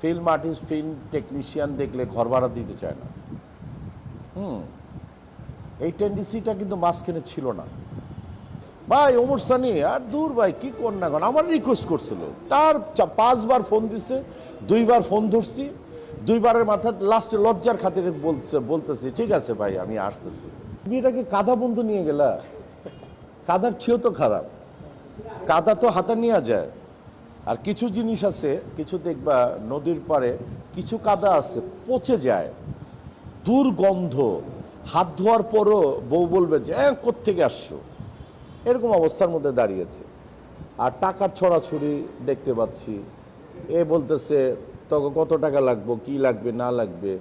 Film artist, film technician দেখলে ঘর ভাড়া দিতে চায় না। হুম। এই টেন্ডেন্সিটা কিন্তু মাঝখানে ছিল না। ভাই, ওমর সানি, আর দূর ভাই, কি কর না কর আমার রিকোয়েস্ট করছিল। তার পাঁচবার ফোন দিছে, দুইবার ফোন ধরছি, দুইবারের মাথা লাস্টে লজ্জার খাতিরে বলছে, বলতেছি, ঠিক আছে ভাই, আমি আসতেছি। এটাকে কাদা বন্ধু নিয়ে গেলা? কাদার চেয়েও তো খারাপ। কাদা তো হাতে নেওয়া যায়। আর কিছু জিনিস আছে, কিছু দেখবা নদীর পারে কিছু কাদা আছে, পচে যায়। দুর্গন্ধ, হাত ধোয়ার পরও বউ বলবে যে হ্যাঁ কোত্থেকে আসছো? এরকম অবস্থার মধ্যে দাঁড়িয়েছে। আর টাকার ছড়াছড়ি দেখতে পাচ্ছি। এ বলতেছে তখন কত টাকা লাগবে, কি লাগবে, না লাগবে?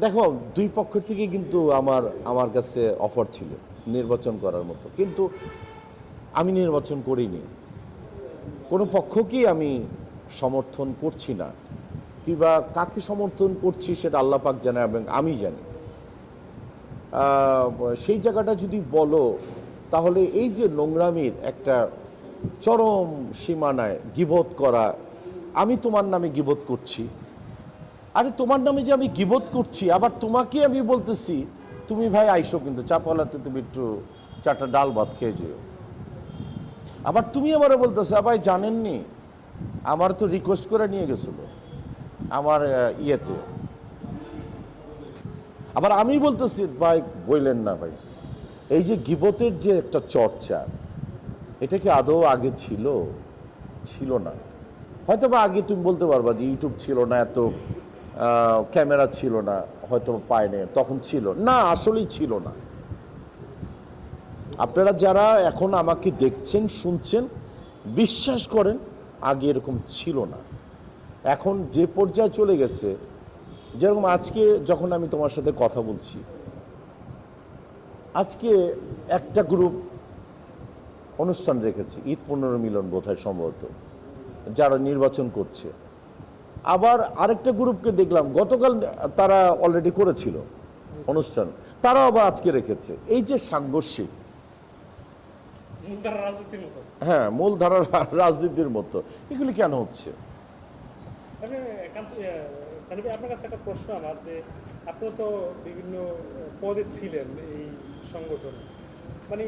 দেখো, দুই পক্ষের থেকে কিন্তু আমার আমার কাছে অফার ছিল, নির্বাচন করার মতো। কিন্তু আমি নির্বাচন করিনি। কোনো পক্ষকেই আমি সমর্থন করছি না। কিংবা কাকে সমর্থন করছি সেটা আল্লাহ পাক জানে এবং আমি জানি। সেই জায়গাটা যদি বলো, তাহলে এই যে নোংরামির একটা চরম সীমানায় গিবোধ করা, আমি তোমার নামে গিবোধ করছি। আরে তোমার নামে যে আমি গিবোধ করছি, আবার তোমাকে আমি বলতেছি, তুমি ভাই আইসো কিন্তু চাপালাতে তুমি একটু চারটা ডাল ভাত খেয়ে যেও। আবার তুমি আমারে বলতেছো ভাই জানেননি, আমার তো রিকোয়েস্ট করে নিয়ে গেছিল, আমার ইয়েতে। আবার আমি বলতেছি, ভাই, বললেন না ভাই। এই যে গিবতের যে একটা চর্চা, এটা কি আদৌ আগে ছিল? ছিল না। হয়তো বা আগে তুমি বলতে পারবা যে ইউটিউব ছিল না এত ক্যামেরা ছিল না হয়তো পায়নি, তখন ছিল না, আসলেই ছিল না। আপনারা যারা এখন আমাকে দেখছেন, শুনছেন, বিশ্বাস করেন, আগে এরকম ছিল না। এখন যে পর্যায়ে চলে গেছে, যেরকম আজকে যখন আমি তোমার সাথে কথা বলছি, আজকে একটা গ্রুপ অনুষ্ঠান রেখেছি, ঈদ পনেরো মিলন বোধহয় সম্ভবত, যারা নির্বাচন করছে। আবার আরেকটা গ্রুপকে দেখলাম, গতকাল তারা অলরেডি করেছিল অনুষ্ঠান, তারাও আবার আজকে রেখেছে। এই যে সাংঘর্ষিক হ্যাঁ মূলধারার রাজনীতির মতো। এগুলি কেন হচ্ছে? আপনার কাছে একটা প্রশ্ন আমার যে আপনি তো বিভিন্ন পদে ছিলেন এই সংগঠনে। মানে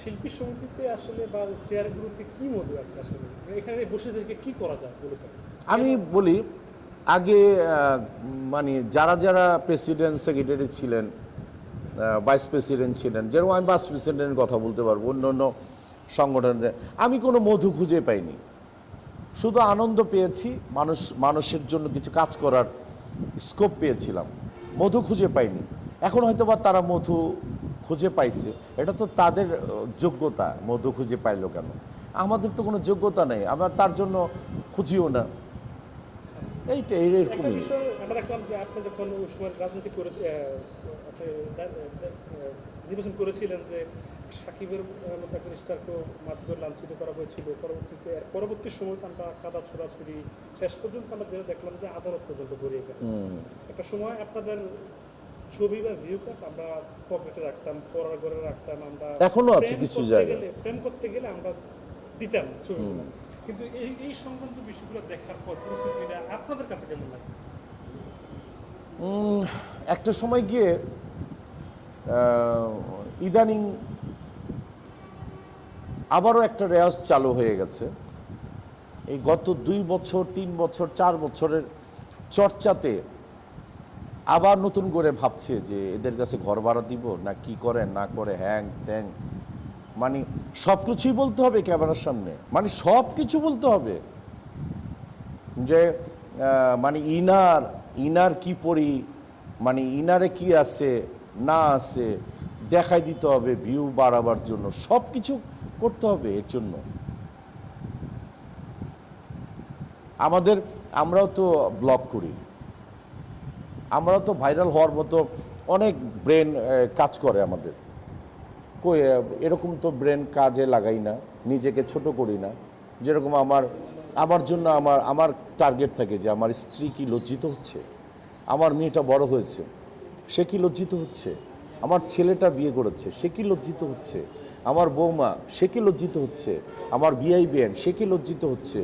শিল্পী সমিতিতে আসলে বা চেয়ারগুলোতে কি মধু আছে আসলে? এখানে বসে থেকে কি করা যায় মূলত আমি বলি আগে মানে যারা যারা প্রেসিডেন্ট সেক্রেটারি ছিলেন ভাইস প্রেসিডেন্ট ছিলেন, যেরকম আমি ভাইস প্রেসিডেন্টের কথা বলতে পারব, অন্য অন্য সংগঠনের আমি কোনো মধু খুঁজে পাইনি। শুধু আনন্দ পেয়েছি, মানুষ, মানুষের জন্য কিছু কাজ করার স্কোপ পেয়েছিলাম। মধু খুঁজে পাইনি। এখন হয়তো বা তারা মধু খুঁজে পাইছে। এটা তো তাদের যোগ্যতা, মধু খুঁজে পাইলো কেন? আমাদের তো কোনো যোগ্যতা নেই। আমরা তার জন্য খুঁজিও না। এইটা একটা এরকমই আমরা দেখলাম যে আপনি যখন সময় রাজনীতি করে আপনি দা- দা- আহ, নির্বাচন করেছিলেন যে সাকিবের মতো একজন স্টারকেও মারধর লাঞ্ছিত করা হয়েছিল। পরবর্তীতে পরবর্তী সময় আমরা কাদা শেষ পর্যন্ত আমরা যেটা দেখলাম যে আদালত পর্যন্ত গড়িয়ে গেল। একটা সময় আপনাদের ছবি বা ভিউ কাপ আমরা পকেটে রাখতাম পড়ার ঘরে রাখতাম আমরা এখনও আছে কিছু জায়গায়। প্রেম করতে গেলে আমরা দিতাম ছবিগুলো। কিন্তু এই এই সংক্রান্ত বিষয়গুলো দেখার পর পরিস্থিতিটা আপনাদের কাছে কেমন লাগে? একটা সময় গিয়ে ইদানিং আবারও একটা রেওয়াজ চালু হয়ে গেছে। এই গত দুই বছর, তিন বছর, চার বছরের চর্চাতে আবার নতুন করে ভাবছে যে এদের কাছে ঘর ভাড়া দিব, না কি করে না করে হ্যাং ত্যাং। মানে সব কিছুই বলতে হবে ক্যামেরার সামনে। মানে সব কিছু বলতে হবে। যে মানে ইনার ইনার কি পড়ি মানে ইনারে কি আছে, না আছে, দেখাই দিতে হবে ভিউ বাড়াবার জন্য। সব কিছু করতে হবে এর জন্য। আমাদের, আমরাও তো ব্লগ করি। আমরাও তো ভাইরাল হওয়ার মতো অনেক ব্রেন কাজ করে আমাদের। এরকম তো ব্রেন কাজে লাগাই না, নিজেকে ছোট করি না। যেরকম আমার আমার জন্য আমার আমার টার্গেট থাকে যে আমার স্ত্রী কি লজ্জিত হচ্ছে? আমার মেয়েটা বড় হয়েছে, সে কি লজ্জিত হচ্ছে? আমার ছেলেটা বিয়ে করেছে, সে কি লজ্জিত হচ্ছে? আমার বৌমা, সে কি লজ্জিত হচ্ছে? আমার বিআই বিএন সে কি লজ্জিত হচ্ছে?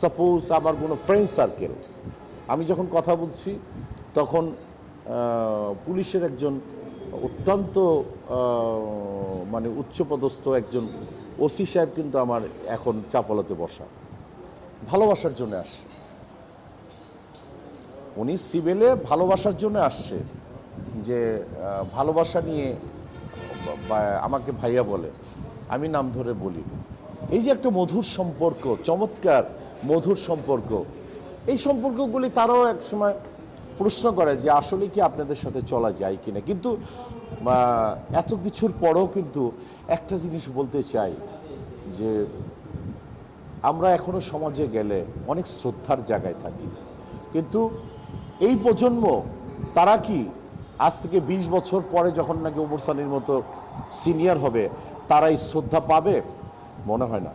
সাপোজ আমার কোনো ফ্রেন্ড সার্কেল আমি যখন কথা বলছি, তখন পুলিশের একজন অত্যন্ত মানে উচ্চপদস্থ একজন ওসি সাহেব কিন্তু আমার এখন চাপলাতে বসা। ভালোবাসার জন্য আসছে। উনি সিভিলে ভালোবাসার জন্য আসছে যে ভালোবাসা নিয়ে আমাকে ভাইয়া বলে। আমি নাম ধরে বলি। এই যে একটা মধুর সম্পর্ক, চমৎকার মধুর সম্পর্ক, এই সম্পর্কগুলি তারাও এক সময় প্রশ্ন করে যে আসলে কি আপনাদের সাথে চলা যায় কিনা। কিন্তু এত কিছুর পরেও কিন্তু একটা জিনিস বলতে চাই যে আমরা এখনও সমাজে গেলে অনেক শ্রদ্ধার জায়গায় থাকি। কিন্তু এই প্রজন্ম, তারা কি আজ থেকে ২০ বছর পরে যখন নাকি ওমর সানির মতো সিনিয়র হবে, তারা এই শ্রদ্ধা পাবে? মনে হয় না।